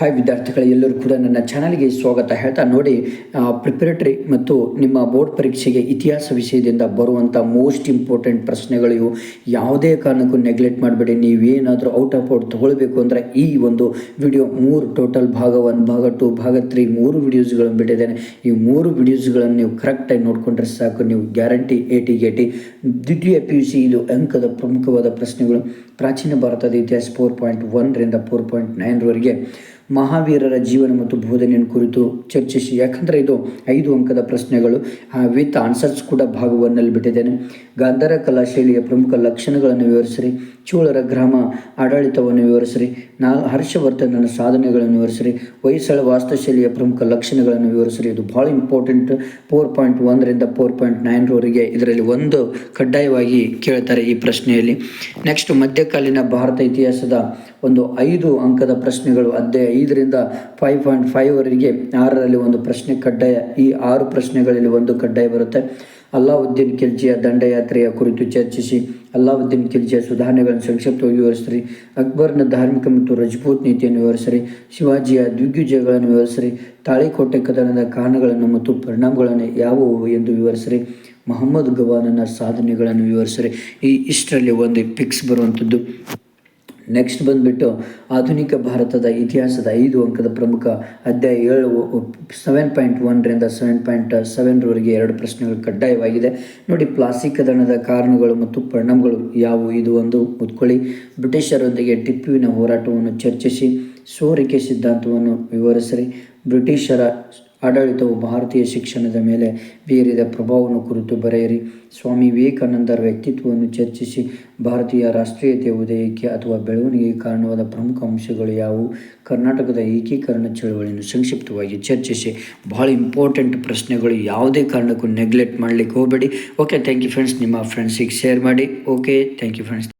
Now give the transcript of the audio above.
Hi ವಿದ್ಯಾರ್ಥಿಗಳು, ಎಲ್ಲರೂ ಕೂಡ ನನ್ನ ಚಾನಲ್ಗೆ ಸ್ವಾಗತ ಹೇಳ್ತಾ ನೋಡಿ ಪ್ರಿಪರೇಟರಿ ಮತ್ತು ನಿಮ್ಮ ಬೋರ್ಡ್ ಪರೀಕ್ಷೆಗೆ ಇತಿಹಾಸ ವಿಷಯದಿಂದ ಬರುವಂಥ ಮೋಸ್ಟ್ ಇಂಪಾರ್ಟೆಂಟ್ ಪ್ರಶ್ನೆಗಳು ಇವು. ಯಾವುದೇ ಕಾರಣಕ್ಕೂ ನೆಗ್ಲೆಕ್ಟ್ ಮಾಡಬೇಡಿ, ನೀವೇನಾದರೂ ಔಟ್ ಆಫ್ ಔಟ್ ತೊಗೊಳ್ಬೇಕು ಅಂದರೆ ಈ ಒಂದು ವಿಡಿಯೋ ಮೂರು ಟೋಟಲ್ ಭಾಗ ಒನ್ ಭಾಗ ಟು ಭಾಗ ತ್ರೀ ಮೂರು ವಿಡಿಯೋಸ್ಗಳನ್ನು ಬಿಟ್ಟಿದ್ದೇನೆ. ಈ ಮೂರು ವಿಡಿಯೋಸ್ಗಳನ್ನು ನೀವು ಕರೆಕ್ಟಾಗಿ ನೋಡಿಕೊಂಡ್ರೆ ಸಾಕು. ನೀವು ಗ್ಯಾರಂಟಿ ಏಟಿ ಗೇಟಿ ದ್ವಿತೀಯ ಪಿ ಯು ಸಿ ಇದು ಅಂಕದ ಪ್ರಮುಖವಾದ ಪ್ರಶ್ನೆಗಳು. ಪ್ರಾಚೀನ ಭಾರತದ ಇತಿಹಾಸ ಫೋರ್ ಪಾಯಿಂಟ್ ಒನ್ರಿಂದ ಫೋರ್ ಪಾಯಿಂಟ್ ನೈನ್ರವರೆಗೆ ಮಹಾವೀರರ ಜೀವನ ಮತ್ತು ಬೋಧನೆಯನ್ನು ಕುರಿತು ಚರ್ಚಿಸಿ. ಯಾಕಂದರೆ ಇದು ಐದು ಅಂಕದ ಪ್ರಶ್ನೆಗಳು. ವಿತ್ ಆನ್ಸರ್ಸ್ ಕೂಡ ಭಾಗವನ್ನಲ್ಲಿ ಬಿಟ್ಟಿದ್ದೇನೆ. ಗಾಂಧಾರ ಕಲಾ ಶೈಲಿಯ ಪ್ರಮುಖ ಲಕ್ಷಣಗಳನ್ನು ವಿವರಿಸಿರಿ. ಚೋಳರ ಗ್ರಾಮ ಆಡಳಿತವನ್ನು ವಿವರಿಸಿರಿ. ನಾ ಹರ್ಷವರ್ಧನನ ಸಾಧನೆಗಳನ್ನು ವಿವರಿಸಿರಿ. ಹೊಯ್ಸಳ ವಾಸ್ತುಶೈಲಿಯ ಪ್ರಮುಖ ಲಕ್ಷಣಗಳನ್ನು ವಿವರಿಸಿರಿ. ಇದು ಭಾಳ ಇಂಪಾರ್ಟೆಂಟ್ ಫೋರ್ ಪಾಯಿಂಟ್ ಒಂದರಿಂದ ಫೋರ್ ಪಾಯಿಂಟ್ ನೈನ್ರವರೆಗೆ ಇದರಲ್ಲಿ ಒಂದು ಕಡ್ಡಾಯವಾಗಿ ಕೇಳ್ತಾರೆ ಈ ಪ್ರಶ್ನೆಯಲ್ಲಿ. ನೆಕ್ಸ್ಟ್ ಮಧ್ಯಕಾಲೀನ ಭಾರತ ಇತಿಹಾಸದ ಒಂದು ಐದು ಅಂಕದ ಪ್ರಶ್ನೆಗಳು. ಅದೇ ಐದರಿಂದ ಫೈವ್ ಪಾಯಿಂಟ್ ಫೈವ್ವರೆಗೆ ಆರರಲ್ಲಿ ಒಂದು ಪ್ರಶ್ನೆ ಕಡ್ಡಾಯ. ಈ ಆರು ಪ್ರಶ್ನೆಗಳಲ್ಲಿ ಒಂದು ಕಡ್ಡಾಯ ಬರುತ್ತೆ. ಅಲ್ಲಾವುದ್ದೀನ್ ಖಿಲ್ಜಿಯ ದಂಡಯಾತ್ರೆಯ ಕುರಿತು ಚರ್ಚಿಸಿ. ಅಲ್ಲಾವುದ್ದೀನ್ ಖಿಲ್ಜಿಯ ಸುಧಾರಣೆಗಳನ್ನು ಸಂಕ್ಷಿಪ್ತವಾಗಿ ವಿವರಿಸಿರಿ. ಅಕ್ಬರ್ನ ಧಾರ್ಮಿಕ ಮತ್ತು ರಜಪೂತ್ ನೀತಿಯನ್ನು ವಿವರಿಸಿರಿ. ಶಿವಾಜಿಯ ದಿಗ್ವಿಜಯಗಳನ್ನು ವಿವರಿಸಿರಿ. ತಾಳಿಕೋಟೆ ಕದನದ ಕಾರಣಗಳನ್ನು ಮತ್ತು ಪರಿಣಾಮಗಳನ್ನು ಯಾವುವು ಎಂದು ವಿವರಿಸಿರಿ. ಮೊಹಮ್ಮದ್ ಗವಾನನ ಸಾಧನೆಗಳನ್ನು ವಿವರಿಸಿರಿ. ಈ ಇಷ್ಟರಲ್ಲಿ ಒಂದು ಪಿಕ್ಸ್ ಬರುವಂಥದ್ದು. ನೆಕ್ಸ್ಟ್ ಬಂದುಬಿಟ್ಟು ಆಧುನಿಕ ಭಾರತದ ಇತಿಹಾಸದ ಐದು ಅಂಕದ ಪ್ರಮುಖ ಅಧ್ಯಾಯ ಏಳು ಸೆವೆನ್ ಪಾಯಿಂಟ್ ಒನ್ರಿಂದ ಸೆವೆನ್ ಪಾಯಿಂಟ್ ಸೆವೆನ್ರವರೆಗೆ ಎರಡು ಪ್ರಶ್ನೆಗಳು ಕಡ್ಡಾಯವಾಗಿದೆ. ನೋಡಿ ಪ್ಲಾಸ್ಟಿಕ್ ಕದನದ ಕಾರಣಗಳು ಮತ್ತು ಪರಿಣಾಮಗಳು ಯಾವುವು? ಇದು ಒಂದು ಉತ್ಕೊಳ್ಳಿ ಬ್ರಿಟಿಷರೊಂದಿಗೆ ಟಿಪ್ಪುವಿನ ಹೋರಾಟವನ್ನು ಚರ್ಚಿಸಿ, ಸೋರಿಕೆ ಸಿದ್ಧಾಂತವನ್ನು ವಿವರಿಸಿರಿ. ಬ್ರಿಟಿಷರ ಆಡಳಿತವು ಭಾರತೀಯ ಶಿಕ್ಷಣದ ಮೇಲೆ ಬೀರಿದ ಪ್ರಭಾವವನ್ನು ಕುರಿತು ಬರೆಯಿರಿ. ಸ್ವಾಮಿ ವಿವೇಕಾನಂದರ ವ್ಯಕ್ತಿತ್ವವನ್ನು ಚರ್ಚಿಸಿ. ಭಾರತೀಯ ರಾಷ್ಟ್ರೀಯತೆಯ ಉದಯಕ್ಕೆ ಅಥವಾ ಬೆಳವಣಿಗೆಗೆ ಕಾರಣವಾದ ಪ್ರಮುಖ ಅಂಶಗಳು ಯಾವುವು? ಕರ್ನಾಟಕದ ಏಕೀಕರಣ ಚಳವಳಿಯನ್ನು ಸಂಕ್ಷಿಪ್ತವಾಗಿ ಚರ್ಚಿಸಿ. ಬಹಳ ಇಂಪಾರ್ಟೆಂಟ್ ಪ್ರಶ್ನೆಗಳು. ಯಾವುದೇ ಕಾರಣಕ್ಕೂ ನೆಗ್ಲೆಕ್ಟ್ ಮಾಡಲಿಕ್ಕೆ ಹೋಗಬೇಡಿ. ಓಕೆ ಥ್ಯಾಂಕ್ ಯು ಫ್ರೆಂಡ್ಸ್ ನಿಮ್ಮ ಫ್ರೆಂಡ್ಸಿಗೆ ಶೇರ್ ಮಾಡಿ. Okay thank you friends